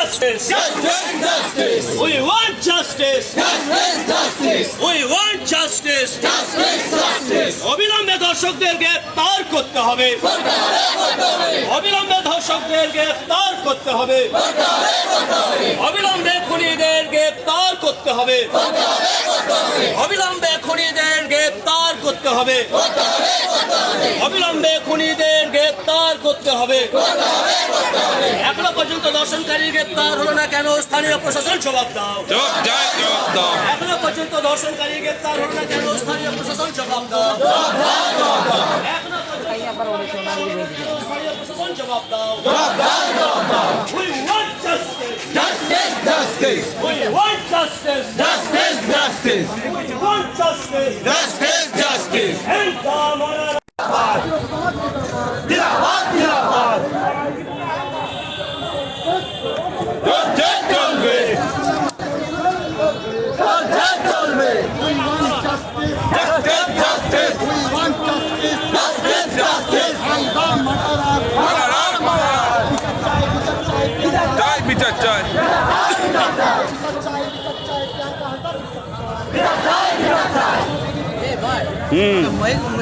justice. We want justice. Justice. We want justice. অবিলম্বে ধর্ষকদের গ্রেপ্তার করতে হবে অবিলম্বে ধর্ষকদের গ্রেপ্তার করতে হবে অবিলম্বে খুনিদের গ্রেপ্তার করতে হবে অবিলম্বে খুনিদের গ্রেপ্তার করতে হবে অবিলম্বে খুনিদের গ্রেপ্তার করতে হবে এখনো পর্যন্ত দর্শনকারী গ্রেপ্তার হলো না কেন স্থানীয় প্রশাসন জবাব দাও জবাব চাই জবাব দাও এখনো পর্যন্ত দর্শনকারী গ্রেপ্তার হলো না কেন স্থানীয় প্রশাসন জবাব দাও এখনো পর্যন্ত স্থানীয় প্রশাসন জবাব দাও We want justice. Justice, justice, We want justice. justice, justice, We want justice. justice, justice. And come চাই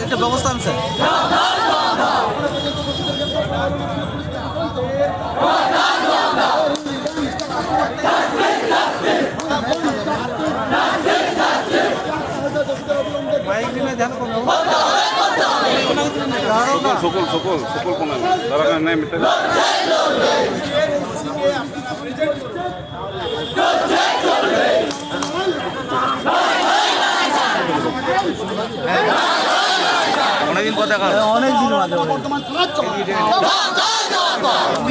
একটা ব্যবস্থা আনছে সকল সকল সকল কোন তারা নেই অনেকদিন পর দেখা অনেক দিন বাদে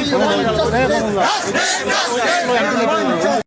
Justice, justice.